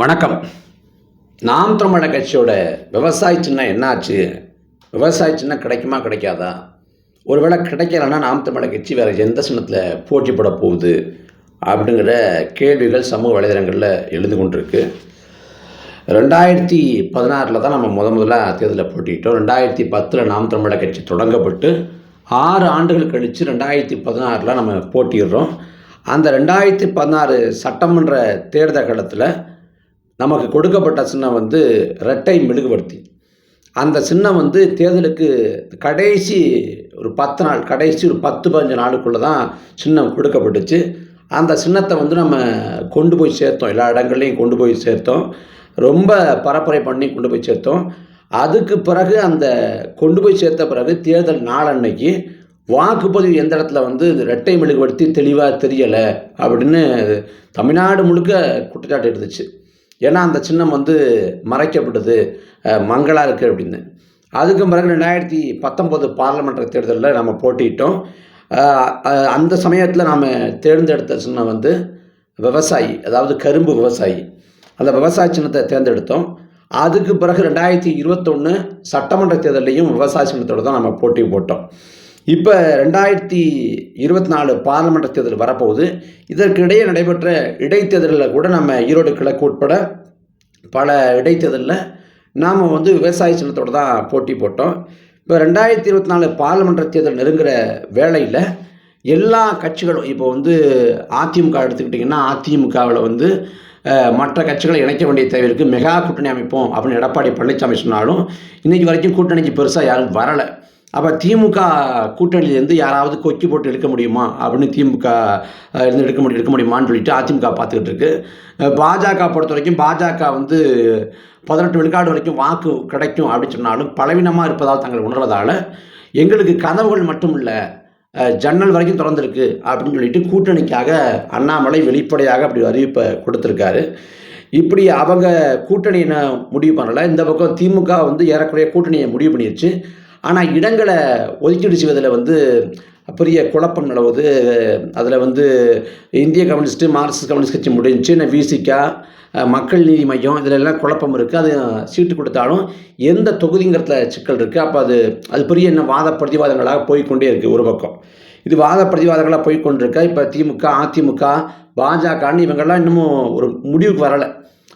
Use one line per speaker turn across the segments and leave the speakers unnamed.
வணக்கம். நாம் தமிழர் கட்சியோட விவசாய சின்னம் என்னாச்சு? விவசாய சின்னம் கிடைக்குமா கிடைக்காதா? ஒருவேளை கிடைக்கலன்னா நாம் தமிழர் கட்சி வேறு எந்த சின்னத்தில் போட்டி போட போகுது? அப்படிங்கிற கேள்விகள் சமூக வலைதளங்களில் எழுந்து கொண்டிருக்கு. ரெண்டாயிரத்தி பதினாறில் தான் நம்ம முத முதல்ல தேர்தலில் போட்டிட்டோம் ரெண்டாயிரத்தி பத்தில் நாம் தமிழர் கட்சி தொடங்கப்பட்டு ஆறு ஆண்டுகள் கழித்து ரெண்டாயிரத்தி பதினாறில் நம்ம போட்டிடுறோம் அந்த ரெண்டாயிரத்தி பதினாறு சட்டமன்ற தேர்தல் காலத்தில் நமக்கு கொடுக்கப்பட்ட சின்னம் வந்து இரட்டை மெழுகுபடுத்தி அந்த சின்னம் வந்து தேர்தலுக்கு கடைசி ஒரு பத்து நாள் கடைசி ஒரு பத்து பதினஞ்சு நாளுக்குள்ளே தான் சின்னம் கொடுக்கப்பட்டுச்சு. அந்த சின்னத்தை வந்து நம்ம கொண்டு போய் சேர்த்தோம். எல்லா இடங்கள்லையும் கொண்டு போய் சேர்த்தோம். ரொம்ப பரப்புரை பண்ணி கொண்டு போய் சேர்த்தோம். அதுக்கு பிறகு அந்த கொண்டு போய் சேர்த்த பிறகு தேர்தல் நாளன்னைக்கு வாக்குப்பதிவு எந்த இடத்துல வந்து ரெட்டை மெழுகுபடுத்தி தெளிவாக தெரியலை அப்படின்னு தமிழ்நாடு முழுக்க குற்றச்சாட்டு இருந்துச்சு ஏன்னா அந்த சின்னம் வந்து மறைக்கப்படுது மங்களாக இருக்குது அப்படின்னு. அதுக்கு பிறகு ரெண்டாயிரத்தி பத்தொம்போது பார்லமெண்ட் தேர்தலில் நம்ம போட்டிட்டோம் அந்த சமயத்தில் நாம் தேர்ந்தெடுத்த சின்னம் வந்து விவசாயி அதாவது கரும்பு விவசாயி. அந்த விவசாய சின்னத்தை தேர்ந்தெடுத்தோம். அதுக்கு பிறகு ரெண்டாயிரத்தி இருபத்தொன்று சட்டமன்ற தேர்தலையும் விவசாய சின்னத்தோடு தான் நம்ம போட்டி போட்டோம். இப்போ ரெண்டாயிரத்தி இருபத்தி நாலு பாராளுமன்ற தேர்தல் வரப்போகுது. இதற்கிடையே நடைபெற்ற இடைத்தேர்தலில் கூட நம்ம ஈரோடு கிழக்கு உட்பட பல இடைத்தேர்தலில் நாம் வந்து விவசாய சின்னத்தோடு தான் போட்டி போட்டோம். இப்போ ரெண்டாயிரத்தி இருபத்தி நாலு பாராளுமன்ற தேர்தல் நெருங்குற வேளையில் எல்லா கட்சிகளும் இப்போ வந்து அதிமுக எடுத்துக்கிட்டிங்கன்னா அதிமுகவில் வந்து மற்ற கட்சிகளை இணைக்க வேண்டிய தேவை இருக்குது மெகா கூட்டணி அமைப்போம் அப்படின்னு எடப்பாடி பழனிசாமி சொன்னாலும் இன்றைக்கி வரைக்கும் கூட்டணிக்கு பெருசாக யாரும் வரலை. அப்போ திமுக கூட்டணியிலேருந்து யாராவது கொக்கி போட்டு எடுக்க முடியுமா? அப்படின்னு திமுக இருந்து எடுக்க முடியும் எடுக்க முடியுமான்னு சொல்லிட்டு அதிமுக பார்த்துக்கிட்டு இருக்கு. பாஜக பொறுத்த வரைக்கும் பாஜக வந்து பதினெட்டு விழுக்காடு வரைக்கும் வாக்கு கிடைக்கும் அப்படின்னு சொன்னாலும் பலவீனமாக இருப்பதால் தங்கள் உணர்வதால் எங்களுக்கு கதவுகள் மட்டும் இல்லை ஜன்னல் வரைக்கும் திறந்திருக்கு அப்படின்னு சொல்லிட்டு கூட்டணிக்காக அண்ணாமலை வெளிப்படையாக அப்படி அறிவிப்பை கொடுத்துருக்காரு. இப்படி அவங்க கூட்டணியை முடிவு பண்ணலை. இந்த பக்கம் திமுக வந்து ஏறக்குறைய கூட்டணியை முடிவு பண்ணிருச்சு. ஆனால் இடங்களை ஒதுக்கீடு செய்வதில் வந்து பெரிய குழப்பம் நிலவுது. அதில் வந்து இந்திய கம்யூனிஸ்ட்டு மார்க்சிஸ்ட் கம்யூனிஸ்ட் கட்சி முடிஞ்சு நான் விசிகா மக்கள் நீதி மையம் இதில் எல்லாம் குழப்பம் இருக்குது அது சீட்டு கொடுத்தாலும் எந்த தொகுதிங்கிறதுல சிக்கல் இருக்குது அப்போ அது அது பெரிய என்ன வாத பிரதிவாதங்களாக போய்க்கொண்டே இருக்குது ஒரு பக்கம். இது வாத பிரதிவாதங்களாக போய்க்கொண்டிருக்க இப்போ திமுக அதிமுக பாஜகன்னு இவங்கெல்லாம் இன்னமும் ஒரு முடிவுக்கு வரலை.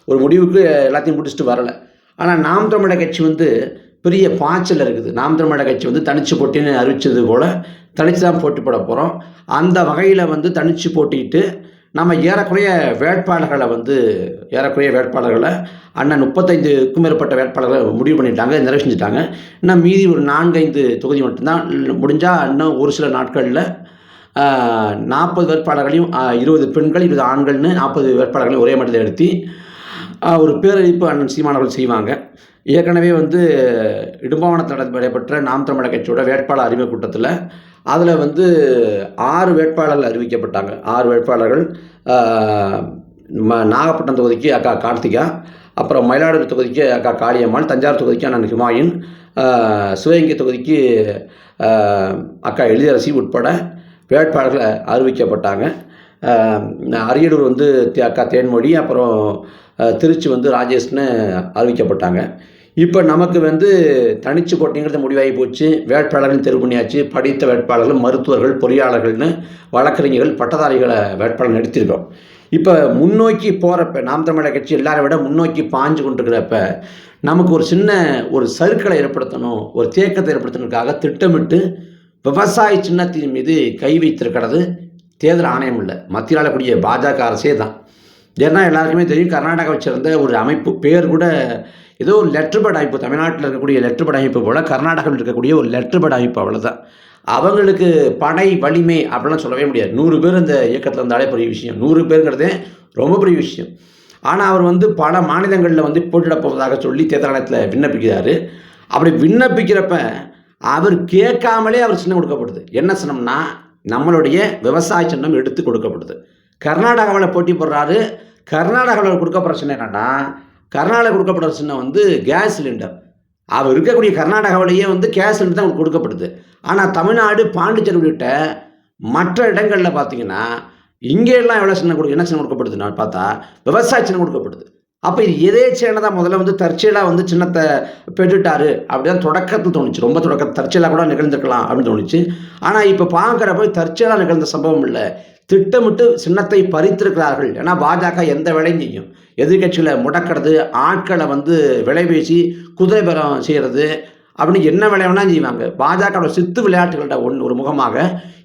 ஒரு முடிவுக்கு எல்லாத்தையும் முடிச்சுட்டு வரலை. ஆனால் நாம் தமிழக கட்சி வந்து பெரிய பாய்ச்சல் இருக்குது. நாம் தமிழக கட்சி வந்து தனிச்சு போட்டின்னு அறிவிச்சது போல் தனிச்சு தான் போட்டி போட போகிறோம் அந்த வகையில் வந்து தனிச்சு போட்டிட்டு நம்ம ஏறக்குறைய வேட்பாளர்களை வந்து ஏறக்குறைய வேட்பாளர்களை அண்ணன் முப்பத்தைந்துக்கும் மேற்பட்ட வேட்பாளர்களை முடிவு பண்ணிட்டாங்க நிறைவு செஞ்சுட்டாங்க. இன்னும் மீதி ஒரு நான்கைந்து தொகுதி மட்டும்தான் முடிஞ்சால் இன்னும் ஒரு சில நாட்களில் நாற்பது வேட்பாளர்களையும் இருபது பெண்கள் இருபது ஆண்கள்னு நாற்பது வேட்பாளர்களையும் ஒரே மட்டத்தில் எடுத்து ஒரு பேரழிப்பு அண்ணன் சீமானவர்கள் செய்வாங்க. ஏற்கனவே வந்து இடும்பாவனத்தில் நடைபெற்ற நாம் தமிழக கட்சியோட வேட்பாளர் அறிமுக கூட்டத்தில் அதில் வந்து ஆறு வேட்பாளர்கள் அறிவிக்கப்பட்டாங்க. ஆறு வேட்பாளர்கள் ம- நாகப்பட்டினம் தொகுதிக்கு அக்கா கார்த்திகா அப்புறம் மயிலாடுதுறை தொகுதிக்கு அக்கா காளியம்மாள் தஞ்சாவூர் தொகுதிக்கு அண்ணன் ஹிமாயின் சிவகங்கை தொகுதிக்கு அக்கா எழிலரசி உட்பட வேட்பாளர்கள் அறிவிக்கப்பட்டாங்க. அரியலூர் வந்து அக்கா தேன்மொழி அப்புறம் திருச்சி வந்து ராஜேஷ்னு அறிவிக்கப்பட்டாங்க. இப்போ நமக்கு வந்து தனிச்சு போட்டிங்கிறது முடிவாகி போச்சு. வேட்பாளர்கள் தெரிவு பண்ணியாச்சு. படித்த வேட்பாளர்கள் மருத்துவர்கள் பொறியாளர்கள்னு வழக்கறிஞர்கள் பட்டதாரிகளை வேட்பாளர் நிறுத்தியிருக்கோம். இப்போ முன்னோக்கி போகிறப்ப நாம் தமிழக கட்சி எல்லாரை விட முன்னோக்கி பாஞ்சு கொண்டிருக்கிறப்ப நமக்கு ஒரு சின்ன ஒரு சறுக்களை ஏற்படுத்தணும் ஒரு தேக்கத்தை ஏற்படுத்தணுக்காக திட்டமிட்டு விவசாய சின்னத்தின் மீது கை வைத்திருக்கிறது தேர்தல் ஆணையம் இல்லை. மத்தியில் ஆளக்கூடிய பாஜக அரசே தான். ஏன்னா எல்லாருக்குமே தெரியும் கர்நாடகாவை சேர்ந்த ஒரு அமைப்பு பேர் கூட ஏதோ ஒரு லெட்ரு பேட் அமைப்பு தமிழ்நாட்டில் இருக்கக்கூடிய லெட்ரு பேட் அமைப்பு போல் கர்நாடகாவில் இருக்கக்கூடிய ஒரு லெட்ரு பேட் அமைப்பு அவ்வளோதான் அவங்களுக்கு படை வலிமை அப்படிலாம் சொல்லவே முடியாது. நூறு பேர் இந்த இயக்கத்தில் இருந்தாலே பெரிய விஷயம். நூறு பேருங்கிறதே ரொம்ப பெரிய விஷயம். ஆனால் அவர் வந்து பல மாநிலங்களில் வந்து போட்டியிடப் போவதாக சொல்லி தேர்தல் ஆணையத்தில் விண்ணப்பிக்கிறாரு. அப்படி விண்ணப்பிக்கிறப்ப அவர் கேட்காமலே அவர் சின்னம் கொடுக்கப்படுது. என்ன சின்னம்னா நம்மளுடைய விவசாய சின்னம் எடுத்து கொடுக்கப்படுது. கர்நாடகாவில் போட்டி போடுறாரு. கர்நாடகாவில் கொடுக்கப்படுற சின்னம் என்னென்னா கர்நாடகா கொடுக்கப்படுற சின்னம் வந்து கேஸ் சிலிண்டர். அவர் இருக்கக்கூடிய கர்நாடகாவிலேயே வந்து கேஸ் சிலிண்டர் தான் அவருக்கு கொடுக்கப்படுது. ஆனால் தமிழ்நாடு பாண்டிச்சேரி உள்ளிட்ட மற்ற இடங்களில் பார்த்தீங்கன்னா இங்கே எல்லாம் எவ்வளோ சின்னம் கொடுக்க என்ன சின்னம் கொடுக்கப்படுதுன்னு பார்த்தா விவசாய சின்னம் கொடுக்கப்படுது. அப்போ இது எதேச்சேனதாக முதல்ல வந்து தற்செயலாக வந்து சின்னத்தை பெற்றுட்டாரு அப்படிதான் தொடக்கத்தில் தோணுச்சு. ரொம்ப தொடக்க தற்செயலாக கூட நிகழ்ந்துருக்கலாம் அப்படின்னு தோணுச்சு. ஆனால் இப்போ பார்க்குறப்ப தற்செயலாக நிகழ்ந்த சம்பவம் இல்லை. திட்டமிட்டு சின்னத்தை பறித்திருக்கிறார்கள். ஏன்னா பாஜக எந்த வேலையும் செய்யும். எதிர்கட்சிகளை முடக்கிறது ஆட்களை வந்து விளைவீசி குதிரை பெறம் செய்கிறது அப்படின்னு என்ன வேலை வேணாலும் செய்வாங்க. பாஜகவோட சித்து விளையாட்டுகளோட ஒன் ஒரு முகமாக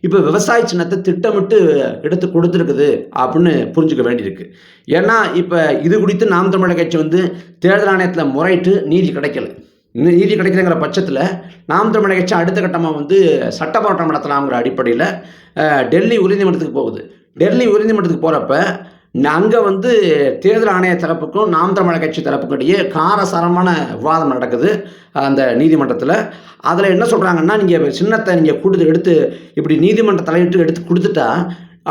இப்போ விவசாய சின்னத்தை திட்டமிட்டு எடுத்து கொடுத்துருக்குது அப்படின்னு புரிஞ்சுக்க வேண்டியிருக்கு. ஏன்னா இப்போ இது குறித்து நாம் தமிழக கட்சி வந்து தேர்தல் ஆணையத்தில் முறையிட்டு நீதி கிடைக்கல. நீதி கிடைக்கலங்கிற பட்சத்தில் நாம் தமிழக கட்சி அடுத்த கட்டமாக வந்து சட்ட போராட்டம் நடத்தலாங்கிற அடிப்படையில் டெல்லி உயர்நீதிமன்றத்துக்கு போகுது. டெல்லி உயர்நீதிமன்றத்துக்கு போகிறப்ப அங்கே வந்து தேர்தல் ஆணைய தரப்புக்கும் நாம் தமிழர் கட்சி தரப்புக்கும் இடையே காரசாரமான விவாதம் நடக்குது அந்த நீதிமன்றத்தில். அதில் என்ன சொல்கிறாங்கன்னா நீங்கள் சின்னத்தை நீங்கள் கொடுத்து எடுத்து இப்படி நீதிமன்ற தலையிட்டு எடுத்து கொடுத்துட்டா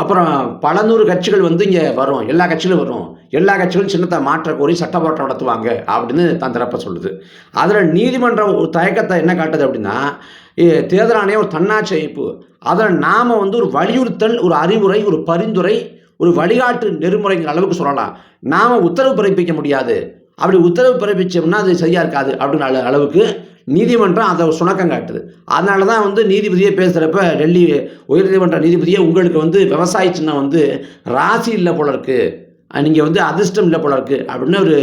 அப்புறம் பல நூறு கட்சிகள் வந்து இங்கே வரும் எல்லா கட்சிகளும் வரும். எல்லா கட்சிகளும் சின்னத்தை மாற்ற கோரி சட்ட போராட்டம் நடத்துவாங்க அப்படின்னு தான் தரப்ப சொல்லுது. அதில் நீதிமன்றம் ஒரு தயக்கத்தை என்ன காட்டுது அப்படின்னா தேர்தல் ஆணையம் ஒரு தன்னாட்சி அமைப்பு. அதில் நாம் வந்து ஒரு வலியுறுத்தல் ஒரு அறிவுரை ஒரு பரிந்துரை ஒரு வழிகாட்டு நெறிமுறைங்கிற அளவுக்கு சொல்லலாம். நாம் உத்தரவு பிறப்பிக்க முடியாது. அப்படி உத்தரவு பிறப்பிச்சோம்னா அது சரியாக இருக்காது அப்படிங்கிற அளவுக்கு நீதிமன்றம் அதை சுணக்கம் காட்டுது. அதனால தான் வந்து நீதிபதியே பேசுகிறப்ப டெல்லி உயர்நீதிமன்ற நீதிபதியே உங்களுக்கு வந்து விவசாய சின்னம் வந்து ராசி இல்லை போல இருக்குது நீங்கள் வந்து அதிர்ஷ்டம் இல்லை போல இருக்குது அப்படின்னு ஒரு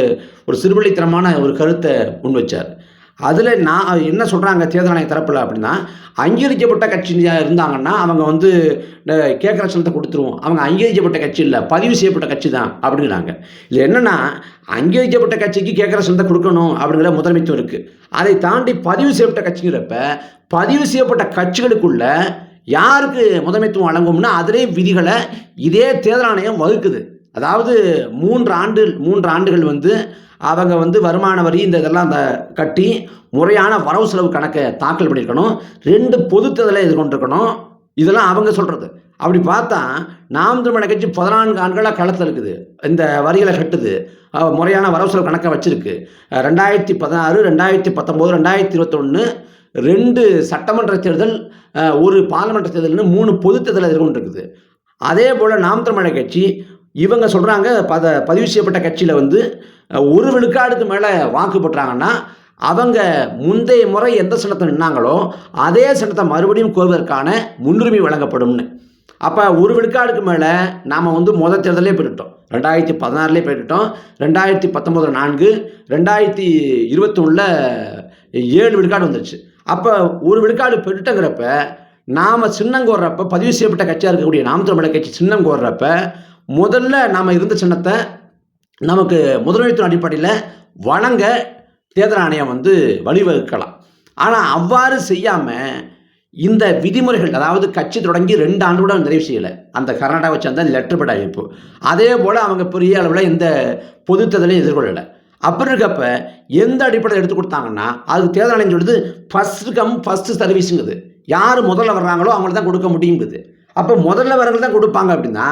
ஒரு சிறுவழித்தனமான ஒரு கருத்தை முன் வச்சார். அதில் நான் என்ன சொல்கிறாங்க தேர்தல் ஆணைய தரப்பில் அப்படின்னா அங்கீகரிக்கப்பட்ட கட்சியாக இருந்தாங்கன்னா அவங்க வந்து கேட்குற சனத்தை கொடுத்துருவோம். அவங்க அங்கீகரிக்கப்பட்ட கட்சி இல்லை பதிவு செய்யப்பட்ட கட்சி தான் அப்படிங்கிறாங்க. இது என்னென்னா அங்கீகரிக்கப்பட்ட கட்சிக்கு கேட்குற சனத்தை கொடுக்கணும் அப்படிங்கிற முதலமைத்துவம் இருக்குது அதை தாண்டி பதிவு செய்யப்பட்ட கட்சிங்கிறப்ப பதிவு செய்யப்பட்ட கட்சிகளுக்குள்ள யாருக்கு முதலமைத்துவம் வழங்கும்னா அதிலே விதிகளை இதே தேர்தல் ஆணையம் வகுக்குது. அதாவது மூன்று ஆண்டு மூன்று ஆண்டுகள் வந்து அவங்க வந்து வருமான வரி இந்த இதெல்லாம் அந்த கட்டி முறையான வரவு செலவு கணக்கை தாக்கல் பண்ணியிருக்கணும். ரெண்டு பொது தேர்தலை எதிர்கொண்டிருக்கணும். இதெல்லாம் அவங்க சொல்கிறது அப்படி பார்த்தா நாம் திருமண கட்சி பதினான்கு ஆண்டுகளாக களத்தில் இருக்குது. இந்த வரிகளை கட்டுது. முறையான வரவு செலவு கணக்கை வச்சுருக்கு. ரெண்டாயிரத்தி பதினாறு ரெண்டாயிரத்தி பத்தொம்போது ரெண்டாயிரத்தி இருபத்தொன்று ரெண்டு சட்டமன்ற தேர்தல் ஒரு பாராளுமன்ற தேர்தல்னு மூணு பொது தேர்தல் எதிர்கொண்டிருக்குது. அதே போல் நாம் தமிழர் கட்சி இவங்க சொல்கிறாங்க பத பதிவு செய்யப்பட்ட கட்சியில் வந்து ஒரு விழுக்காடுக்கு மேலே வாக்கு பெற்றாங்கன்னா அவங்க முந்தைய முறை எந்த சின்னத்தை நின்னாங்களோ அதே சின்னத்தை மறுபடியும் கோருவதற்கான முன்னுரிமை வழங்கப்படும்னு. அப்போ ஒரு விழுக்காடுக்கு மேலே நாம் வந்து முதல் தேர்தலே போயிட்டோம் ரெண்டாயிரத்தி பதினாறுலேயே போயிட்டோம் ரெண்டாயிரத்தி பத்தொம்போதில் நான்கு ரெண்டாயிரத்தி இருபத்தொன்னில் ஏழு விழுக்காடு வந்துருச்சு. அப்போ ஒரு விழுக்காடு பெற்றுட்டங்கிறப்ப நாம் சின்னம் கோர்றப்ப பதிவு செய்யப்பட்ட கட்சியாக இருக்கக்கூடிய நாம் தமிழக கட்சி சின்னம் கோர்றப்ப முதல்ல நாம் இருந்த சின்னத்தை நமக்கு முதலமைச்சர் அடிப்படையில் வழங்க தேர்தல் ஆணையம் வந்து வழிவகுக்கலாம். ஆனால் அவ்வாறு செய்யாமல் இந்த விதிமுறைகள் அதாவது கட்சி தொடங்கி ரெண்டு ஆண்டு கூட நிறைவு செய்யலை. அந்த கர்நாடகாவை சேர்ந்த லெட்டர்பட அமைப்பு. அதே போல் அவங்க பெரிய அளவில் எந்த பொது தேர்தலையும் எதிர்கொள்ளலை. அப்படி இருக்கப்ப எந்த அடிப்படையில் எடுத்து கொடுத்தாங்கன்னா அதுக்கு தேர்தல் ஆணையம் சொல்லுது ஃபஸ்ட்டு கம் ஃபஸ்ட்டு சர்வீஸுங்குது யார் முதல்ல வர்றாங்களோ அவங்களுக்கு தான் கொடுக்க முடியுங்குது. அப்போ முதல்ல வரவங்க தான் கொடுப்பாங்க அப்படின்னா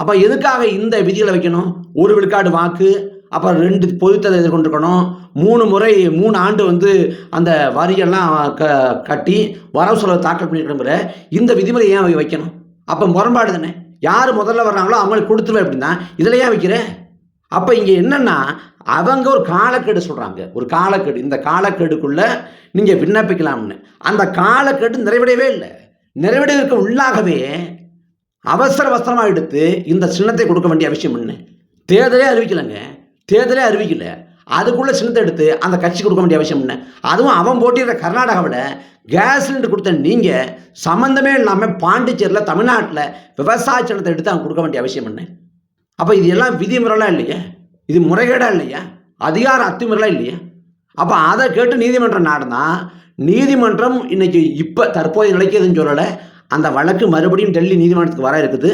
அப்போ எதுக்காக இந்த விதிகளை வைக்கணும்? ஒரு விழுக்காடு வாக்கு அப்புறம் ரெண்டு பொதுத்ததை எதிர்கொண்டிருக்கணும். மூணு முறை மூணு ஆண்டு வந்து அந்த வரியெல்லாம் க கட்டி வரவு செலவு தாக்கல் பண்ணிக்கணுங்கிற இந்த விதிமுறை ஏன் வைக்கணும்? அப்போ முரண்பாடு தானே. யார் முதல்ல வர்றாங்களோ அவங்களுக்கு கொடுத்துருவேன் அப்படின்னா இதில் ஏன் வைக்கிற? அப்போ இங்கே என்னென்னா அவங்க ஒரு காலக்கெடு சொல்கிறாங்க ஒரு காலக்கெடு. இந்த காலக்கெடுக்குள்ளே நீங்கள் விண்ணப்பிக்கலாம்னு. அந்த காலக்கெடு நிறைவடையவே இல்லை. நிறைவடைவதற்கு உள்ளாகவே அவசர அவசரமாக எடுத்து இந்த சின்னத்தை கொடுக்க வேண்டிய அவசியம் என்ன? தேர்தலே அறிவிக்கலைங்க. தேர்தலே அறிவிக்கல. அதுக்குள்ளே சின்னத்தை எடுத்து அந்த கட்சி கொடுக்க வேண்டிய அவசியம் என்ன? அதுவும் அவன் போட்டியிடுற கர்நாடகாவில் கேஸ் சிலிண்டர் கொடுத்த நீங்கள் சம்மந்தமே இல்லாமல் பாண்டிச்சேரியில் தமிழ்நாட்டில் விவசாய சின்னத்தை எடுத்து அவங்க கொடுக்க வேண்டிய அவசியம் என்ன? அப்போ இது எல்லாம் விதிமுறைலாம் இல்லையா? இது முறைகேடாக இல்லையா? அதிகார அத்துமுறைலாம் இல்லையா? அப்போ அதை கேட்டு நீதிமன்றம் நாடுனா நீதிமன்றம் இன்னைக்கு இப்போ தற்போதைய நிலைக்கு எதுவும் சொல்லலை. அந்த வழக்கு மறுபடியும் டெல்லி நீதிமன்றத்துக்கு வர இருக்குது.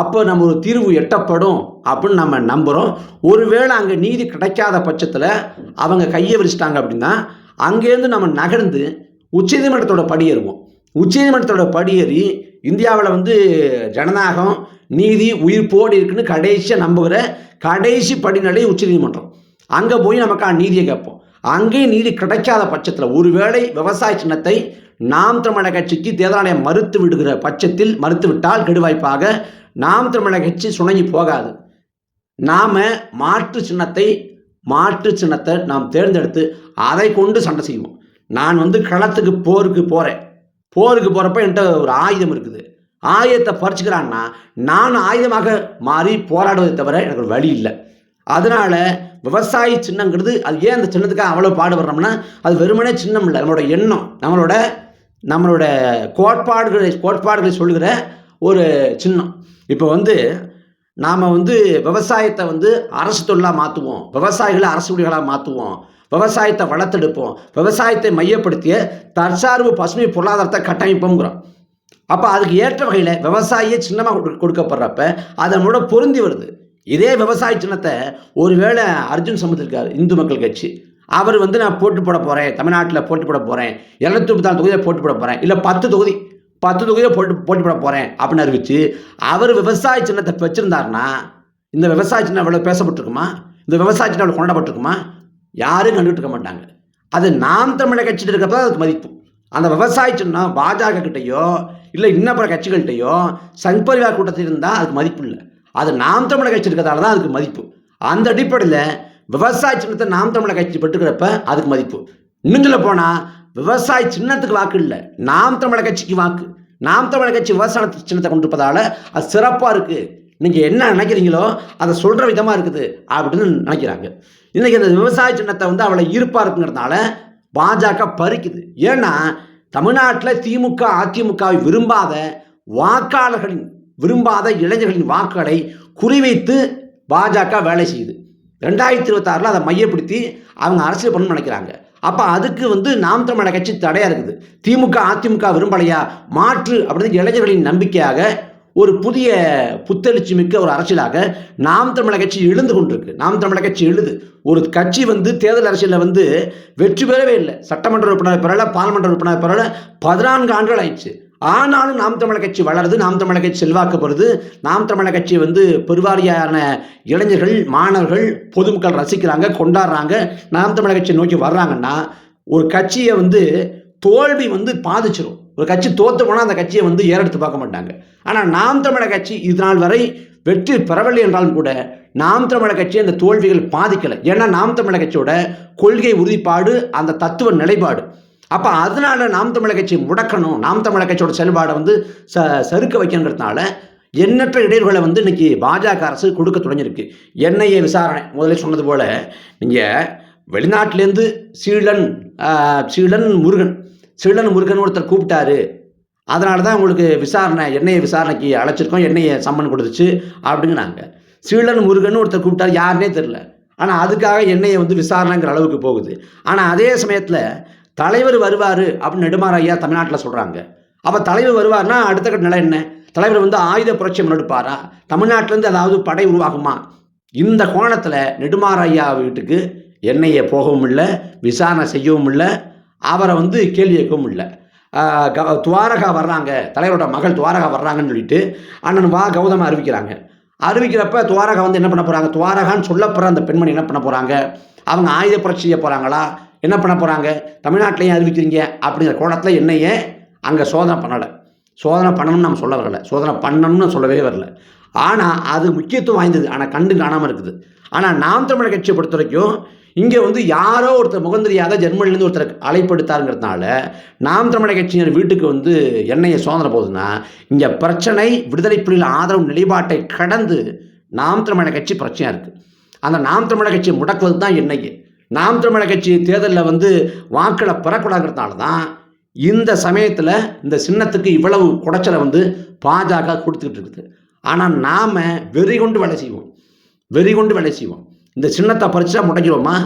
அப்போ நம்ம ஒரு தீர்வு எட்டப்படும் அப்படின்னு நம்ம நம்புகிறோம் ஒருவேளை அங்கே நீதி கிடைக்காத பட்சத்தில் அவங்க கையை விரிச்சிட்டாங்க அப்படின்னா அங்கேருந்து நம்ம நகர்ந்து உச்சநீதிமன்றத்தோட படியேறுவோம். உச்சநீதிமன்றத்தோட படியேறி இந்தியாவில் வந்து ஜனநாயகம் நீதி உயிர் போடி இருக்குன்னு கடைசியாக நம்புகிற கடைசி படிநிலை உச்சநீதிமன்றம் அங்கே போய் நமக்கான நீதியை கேட்போம். அங்கேயும் நீதி கிடைக்காத பட்சத்தில் ஒருவேளை விவசாய சின்னத்தை நாம் தமிழக கட்சிக்கு தேர்தல் ஆணையம் மறுத்து விடுகிற பட்சத்தில் மறுத்து விட்டால் கெடுவாய்ப்பாக. நாம் தமிழக கட்சி சுணங்கி போகாது. நாம் மாற்று சின்னத்தை மாற்று சின்னத்தை நாம் தேர்ந்தெடுத்து அதை கொண்டு சண்டை செய்வோம். நான் வந்து களத்துக்கு போருக்கு போகிறேன் போருக்கு போகிறப்ப என்கிட்ட ஒரு ஆயுதம் இருக்குது. ஆயுதத்தை பறிச்சுக்கிறான்னா நான் ஆயுதமாக மாறி போராடுவதை தவிர எனக்கு ஒரு வழி இல்லை. அதனால விவசாயி சின்னங்கிறது அது ஏன் அந்த சின்னத்துக்காக அவ்வளோ பாடுபடுறோம்னா அது வெறுமனே சின்னம் இல்லை. நம்மளோட எண்ணம் நம்மளோட நம்மளோட கோட்பாடுகளை கோட்பாடுகளை சொல்லுகிற ஒரு சின்னம். இப்போ வந்து நாம் வந்து விவசாயத்தை வந்து அரசு தொழிலாக மாற்றுவோம் விவசாயிகளை அரசு குடிகளாக மாற்றுவோம் விவசாயத்தை வளர்த்தெடுப்போம். விவசாயத்தை மையப்படுத்திய தற்சார்பு பசுமை பொருளாதாரத்தை கட்டமைப்போங்கிறோம் அப்போ அதுக்கு ஏற்ற வகையில் விவசாயியே சின்னமாக கொடுக்கப்படுறப்ப அதனோட பொருந்தி வருது. இதே விவசாய சின்னத்தை ஒருவேளை அர்ஜுன் சமுத் இந்து மக்கள் கட்சி. அவர் வந்து நான் போட்டு போட போகிறேன் தமிழ்நாட்டில் போட்டு போட போகிறேன் இரநூத்தி முப்பத்தாறு தொகுதியில் போட்டு போட போகிறேன் இல்லை பத்து தொகுதி பத்து தொகுதியில் போட்டு போட்டி போட போகிறேன் அப்படின்னு அறிவிச்சு அவர் விவசாய சின்னத்தை வச்சுருந்தாருன்னா இந்த விவசாய சின்னம் இவ்வளோ பேசப்பட்டிருக்குமா? இந்த விவசாய சின்னம் இவ்வளோ கொண்டாடப்பட்டிருக்குமா? யாரும் கண்டுகிட்டு இருக்க மாட்டாங்க. அது நாம் தமிழக கட்சியில் இருக்கப்ப அதுக்கு மதிப்பு. அந்த விவசாய சின்னம் பாஜக கிட்டேயோ இல்லை இன்ன பிற கட்சிகள்கிட்டயோ சங் பரிவார் கூட்டத்தில் இருந்தால் அதுக்கு மதிப்பு இல்லை. அது நாம் தமிழக கட்சி இருக்கிறதால தான் அதுக்கு மதிப்பு. அந்த அடிப்படையில் விவசாய சின்னத்தை நாம் தமிழக கட்சி பெற்றுக்கிறப்ப அதுக்கு மதிப்பு. இன்னும் சொல்ல போனால் விவசாய சின்னத்துக்கு வாக்கு இல்லை. நாம் தமிழக கட்சிக்கு வாக்கு. நாம் தமிழக கட்சி விவசாய சின்னத்தை கொண்டிருப்பதால் அது சிறப்பாக இருக்குது நீங்கள் என்ன நினைக்கிறீங்களோ அதை சொல்கிற விதமாக இருக்குது அப்படின்னு நினைக்கிறாங்க. இன்றைக்கி அந்த விவசாய சின்னத்தை வந்து அவளை ஈர்ப்பாக இருக்குங்கிறதுனால பாஜக பறிக்குது. ஏன்னா தமிழ்நாட்டில் திமுக அதிமுகவை விரும்பாத வாக்காளர்களின் விரும்பாத இளைஞர்களின் வாக்குகளை குறிவைத்து பாஜக வேலை செய்யுது. ரெண்டாயிரத்தி இருபத்தாறில் அதை மையப்படுத்தி அவங்க அரசியல் பண்ணணும்னு நினைக்கிறாங்க. அப்போ அதுக்கு வந்து நாம் தமிழக கட்சி தடையாக இருக்குது. திமுக அதிமுக விரும்பலையா? மாற்று அப்படின்னு இளைஞர்களின் நம்பிக்கையாக ஒரு புதிய புத்தெழுச்சி மிக்க ஒரு அரசியலாக நாம் தமிழக கட்சி எழுந்து கொண்டிருக்கு. நாம் தமிழக கட்சி எழுது. ஒரு கட்சி வந்து தேர்தல் அரசியலில் வந்து வெற்றி பெறவே இல்லை. சட்டமன்ற உறுப்பினர் பெறலை பாராளுமன்ற உறுப்பினர் பெறலை. பதினான்கு ஆண்டுகள் ஆயிடுச்சு. ஆனாலும் நாம் தமிழர் கட்சி வளருது நாம் தமிழக கட்சி செல்வாக்கப்படுது நாம் தமிழர் கட்சி வந்து பெருவாரியான இளைஞர்கள் மாணவர்கள் பொதுமக்கள் ரசிக்கிறாங்க கொண்டாடுறாங்க. நாம் தமிழக கட்சியை நோக்கி வர்றாங்கன்னா ஒரு கட்சியை வந்து தோல்வி வந்து பாதிச்சிடும் ஒரு கட்சி தோற்று போனால் அந்த கட்சியை வந்து ஏறெடுத்து பார்க்க மாட்டாங்க. ஆனால் நாம் தமிழக கட்சி இது நாள் வரை வெற்றி பெறவில்லை என்றாலும் கூட நாம் தமிழர் கட்சி அந்த தோல்விகள் பாதிக்கலை. ஏன்னா நாம் தமிழக கட்சியோட கொள்கை உறுதிப்பாடு அந்த தத்துவ நிலைப்பாடு அப்போ அதனால நாம் தமிழக கட்சி முடக்கணும். நாம் தமிழக கட்சியோட செயல்பாடை வந்து ச சறுக்க வைக்கணுங்கிறதுனால எண்ணற்ற இடையூறுகளை வந்து இன்னைக்கு பாஜக அரசு கொடுக்க தொடங்கியிருக்கு. என்ஐஏ விசாரணை முதல்ல சொன்னது போல் நீங்கள் வெளிநாட்டிலேருந்து சீலன் சீலன் முருகன் சீலன் முருகன் ஒருத்தர் கூப்பிட்டாரு. அதனால தான் உங்களுக்கு விசாரணை எண்ணெயை விசாரணைக்கு அழைச்சிருக்கோம் எண்ணெயை சம்மன் கொடுத்துச்சு அப்படிங்கிறாங்க. சீலன் முருகன் ஒருத்தர் கூப்பிட்டாரு யாருன்னே தெரில ஆனால் அதுக்காக எண்ணெயை வந்து விசாரணைங்கிற அளவுக்கு போகுது. ஆனால் அதே சமயத்தில் தலைவர் வருவார் அப்படின்னு நெடுமாற ஐயா தமிழ்நாட்டில் சொல்கிறாங்க அப்போ தலைவர் வருவார்னா அடுத்த கட்ட நிலை என்ன? தலைவர் வந்து ஆயுத புரட்சி முன்னெடுப்பாரா? தமிழ்நாட்டிலேருந்து அதாவது படை உருவாகுமா? இந்த கோணத்தில் நெடுமாற ஐயா வீட்டுக்கு என்ஐஏ போகவும் இல்லை விசாரணை செய்யவும் இல்லை அவரை வந்து கேள்வி கேட்கவும் இல்லை. துவாரகா வர்றாங்க. தலைவரோட மகள் துவாரகா வர்றாங்கன்னு சொல்லிட்டு அண்ணன் வா கௌதம அறிவிக்கிறாங்க. அறிவிக்கிறப்ப துவாரகா வந்து என்ன பண்ண போகிறாங்க துவாரகான்னு சொல்லப்படுற அந்த பெண்மணி என்ன பண்ண போகிறாங்க அவங்க ஆயுத புரட்சி செய்ய போகிறாங்களா என்ன பண்ண போகிறாங்க தமிழ்நாட்டிலையும் அறிவிக்கிறீங்க? அப்படிங்கிற கோணத்தில் என்னையே அங்கே சோதனை பண்ணலை. சோதனை பண்ணணும்னு நம்ம சொல்ல வரல. சோதனை பண்ணணும்னு சொல்லவே வரல. ஆனால் அது முக்கியத்துவம் வாய்ந்தது. ஆனால் கண்டு காணாமல் இருக்குது. ஆனால் நாம் தமிழர் கட்சியை பொறுத்த வரைக்கும் இங்கே வந்து யாரோ ஒருத்தர் முகந்திரியாத ஜெர்மனிலேருந்து ஒருத்தர் அழைப்படுத்தாருங்கிறதுனால நாம் தமிழர் கட்சியினர் வீட்டுக்கு வந்து எண்ணெயை சோதனை போகுதுன்னா இங்கே பிரச்சனை விடுதலை புலிகள் ஆதரவு நிலைப்பாட்டை கடந்து நாம் தமிழர் கட்சி பிரச்சனையாக இருக்குது அந்த நாம் தமிழர் கட்சியை முடக்குவது தான் எண்ணெயை நாம் தமிழர் கட்சி தேர்தலில் வந்து வாக்களை பெறக்கூடாதுங்கிறதுனால தான் இந்த சமயத்தில் இந்த சின்னத்துக்கு இவ்வளவு குடைச்சலை வந்து பாஜக கொடுத்துக்கிட்டு இருக்குது. ஆனால் நாம் வெறி கொண்டு வேலை செய்வோம். வெறி கொண்டு வேலை செய்வோம். இந்த சின்னத்தை பறிச்சா முடங்கிடுவோமா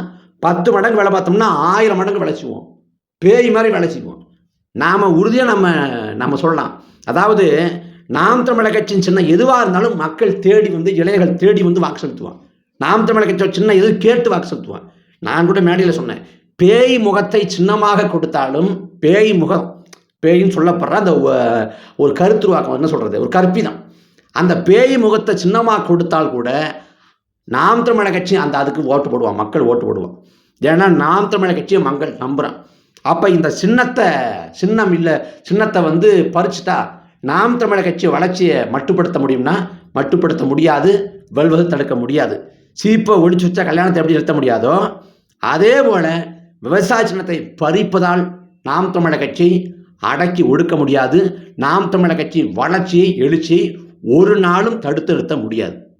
பத்து மடங்கு வேலை பார்த்தோம்னா ஆயிரம் மடங்கு வேலை செய்வோம். பேய் மாதிரி வேலை செய்வோம். நாம் உறுதியாக நம்ம நம்ம சொல்லலாம். அதாவது நாம் தமிழர் கட்சியின் சின்ன எதுவாக இருந்தாலும் மக்கள் தேடி வந்து இளைஞர்கள் தேடி வந்து வாக்கு செலுத்துவான் நாம் தமிழர் கட்சி சின்ன எது கேட்டு வாக்கு செலுத்துவான் நான் கூட மேடையில் சொன்னேன். பேய் முகத்தை சின்னமாக கொடுத்தாலும் பேய் முகம் பேயின்னு சொல்லப்படுற அந்த ஒரு கருத்துருவாக்கம் என்ன சொல்கிறது ஒரு கற்பிதம். அந்த பேய் முகத்தை சின்னமாக கொடுத்தால் கூட நாம் தமிழக கட்சி அந்த அதுக்கு ஓட்டு போடுவான் மக்கள் ஓட்டு போடுவான். ஏன்னா நாம் தமிழக கட்சியை மக்கள் நம்புகிறான் அப்போ இந்த சின்னத்தை சின்னம் இல்லை சின்னத்தை வந்து பறிச்சுட்டா நாம் தமிழக கட்சி வளர்ச்சியை மட்டுப்படுத்த முடியும்னா மட்டுப்படுத்த முடியாது வெல்வது தடுக்க முடியாது. சீப்பை ஒழிச்சு வச்சா கல்யாணத்தை எப்படி நிறுத்த முடியாதோ அதே போல் விவசாய சின்னத்தை பறிப்பதால் நாம் தமிழர் கட்சி அடக்கி ஒடுக்க முடியாது. நாம் தமிழர் கட்சி வளர்ச்சியை எழுச்சியை ஒரு நாளும் தடுத்து நிறுத்த முடியாது.